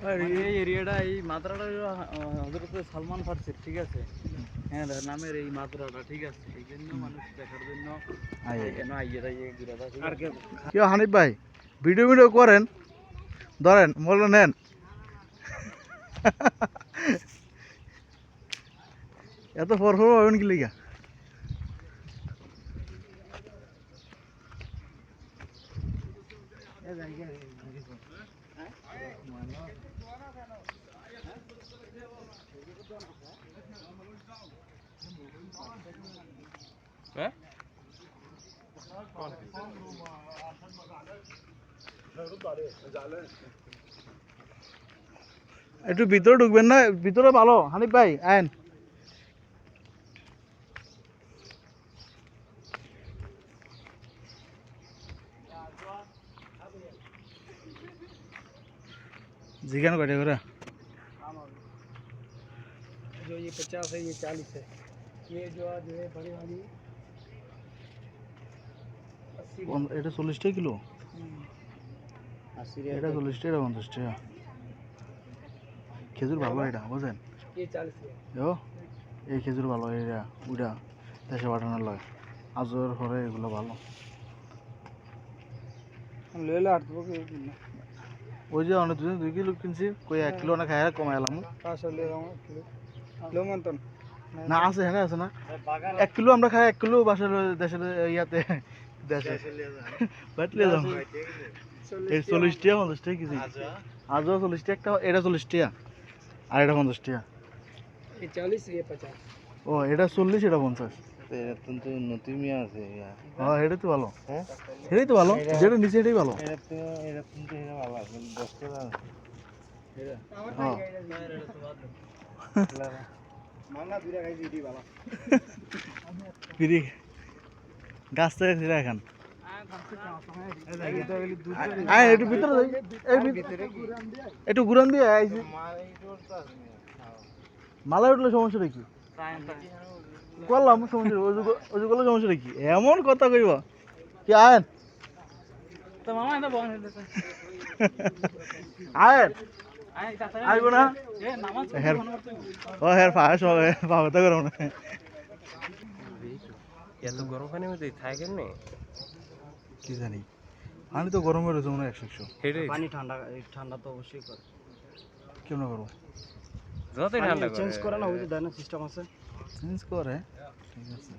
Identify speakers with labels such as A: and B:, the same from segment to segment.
A: আর এই-
B: এই এরিয়াটা এই মাত্রাটা হজরত সালমান ফার্সির ঠিক আছে? হ্যাঁ নামের এই মাত্রাটা ঠিক আছে? এই জন্য মানুষ দেখার জন্য। কেন
A: আর কেউ হানিফ ভাই ভিডিও ভিডিও করেন। ধরেন মোবাইল নেন। এত ফর ফর হবেন কি লিগা
B: হ্যাঁ
A: একটু ভিতরে ঢুকবেন না ভিতরে ভালো হানিফ ভাই আইন। जिगन कटे करे
B: जो ये पचास है ये चालीस है ये जो आज है बड़ी वाली अस्सी
A: এটা চল্লিশ টাকা কিলো
B: अस्सी
A: এটা চল্লিশ টাকা পঞ্চাশ টাকা খেজুর ভালো এটা বুঝেন
B: ये चालीस है
A: ও এই খেজুর ভালো এটা ওইটা দেশে পাঠানোর লাগে আজর হরে এগুলো ভালো
B: हम ले लो आठ दो के
A: ওই যে অনেক দুজন দুই কিলো কিনছি কই এক কিলো না খাই কমাই এলাম। না আছে হ্যাঁ আছে না। এক কিলো আমরা খাই এক কিলো বাসার দেশের ইয়াতে দেশে। বাটলে যাম। এই চল্লিশ টাকা পঞ্চাশ টাকা কেজি। আজও চল্লিশ একটা এটা চল্লিশ টাকা আর এটা পঞ্চাশ। টাকা ও এটা চল্লিশ এটা পঞ্চাশ।
B: মিয়া আছে
A: হ্যাঁ এটাই তো ভালো।
B: হ্যাঁ?
A: এটাই তো ভালো। যেটা নিচে এটাই ভালো।
B: এটা তো এটা কিন্তু এটা ভালো আছে দশ টাকা
A: হ্যাঁ। গাছ থেকে ছিঁড়া খান আয় একটু ভিতরে একটু ঘুরান দিয়ে আইছি মালা উঠলে সমস্যা কি? করলাম সমস্যা ওই করলে সমস্যা কি? এমন কথা কইব। কি আয়েন?
B: তো মামা এটা বন্ধ
A: আয়েন? আইব না। হের ও হের পাহাড় তো করো না
B: এত গরম পানির মধ্যে থাকে না?
A: কি জানি। পানি তো গরম রয়েছে মনে হয় একশো একশো।
B: পানি ঠান্ডা ঠান্ডা তো অবশ্যই করে।
A: কেমন করব?
B: যতই ঠান্ডা চেঞ্জ করে। না ওই যে সিস্টেম আছে।
A: চেঞ্জ করে। ঠিক আছে।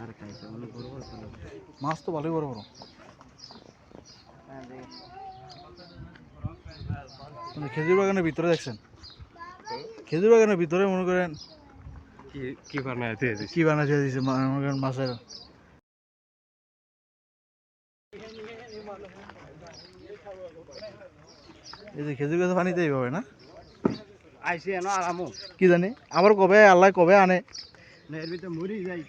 B: আর খাইছে মানে গরম আছে
A: মাছ তো ভালোই বড় বড়। মানে খেজুর বাগানের ভিতরে দেখছেন? খেজুর বাগানের ভিতরে মনে করেন
B: কি কি বানায়
A: কি দিছে মা- মনে করেন মাছের। এই যে খেজুর গাছে পানিতে এইভাবে না?
B: আইসি এনো আরামো
A: কি জানি? আবার কবে আল্লাহ কবে আনে।
B: না এর ভিতরে মরি যাই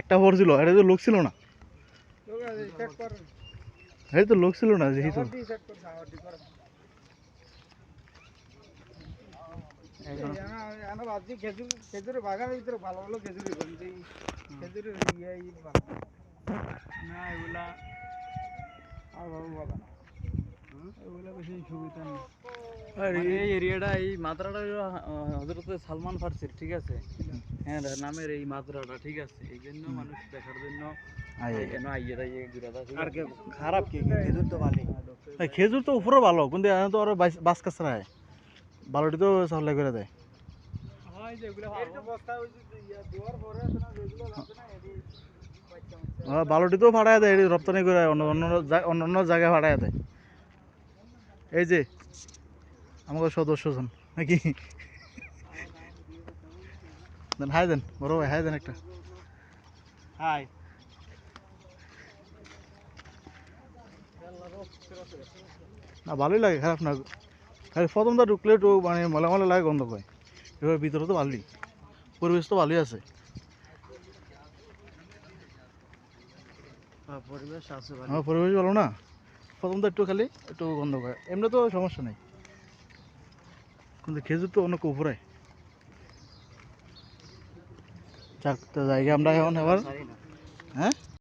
A: একটা ভর ছিল এটা তো লোক ছিল না? এটা তো লোক ছিল না যেহেতু।
B: চেক কর সাওয়ারটি কর এনো বাজি খেজুর খেজুরের বাগানের ভিতরে ভালো ভালো খেজুরি বলছি খেজুরের ইয়ে ই ভালো না এগুলা আর ভালো বলা না এগুলা বেশি সুবিধা নেই এই এরিয়াটা এই মাত্রাটা হজরত সালমান ফার্সির ঠিক আছে হ্যাঁ রে, নামের এই মাত্রাটা ঠিক আছে এই জন্য মানুষ দেখার জন্য
A: আয়, আয়।
B: কেন আইয়ে রাইয়ে ঘুরে
A: আর
B: কে খারাপ কি খেজুর তো ভালো
A: এই খেজুর তো উপরে ভালো কিন্তু এখন তো আরও বাস- বাস কাছরা হয় বালুটি তো সাপ্লাই করে দেয় বালুটি তো ফাটাই দেয় রপ্তানি করে অন্য অন্য অন্য অন্য জায়গায় ফাটাই দেয় এই যে আমাকে সদস্য জন নাকি? দেন হাই দেন বড় ভাই হাই দেন একটা।
B: হাই।
A: না ভালোই লাগে খারাপ না। খালি প্রথমটা ঢুকলে একটু মানে মলা মলা লাগে গন্ধ পায়। এবার ভিতরে তো ভালোই পরিবেশ তো ভালোই আছে।
B: পরিবেশ আছে
A: আমার পরিবেশ ভালো না প্রথমটা একটু খালি একটু গন্ধ পায় এমনি তো সমস্যা নেই। কিন্তু খেজুর তো অনেক উপরে। যাক তো জায়গা আমরা এখন এবার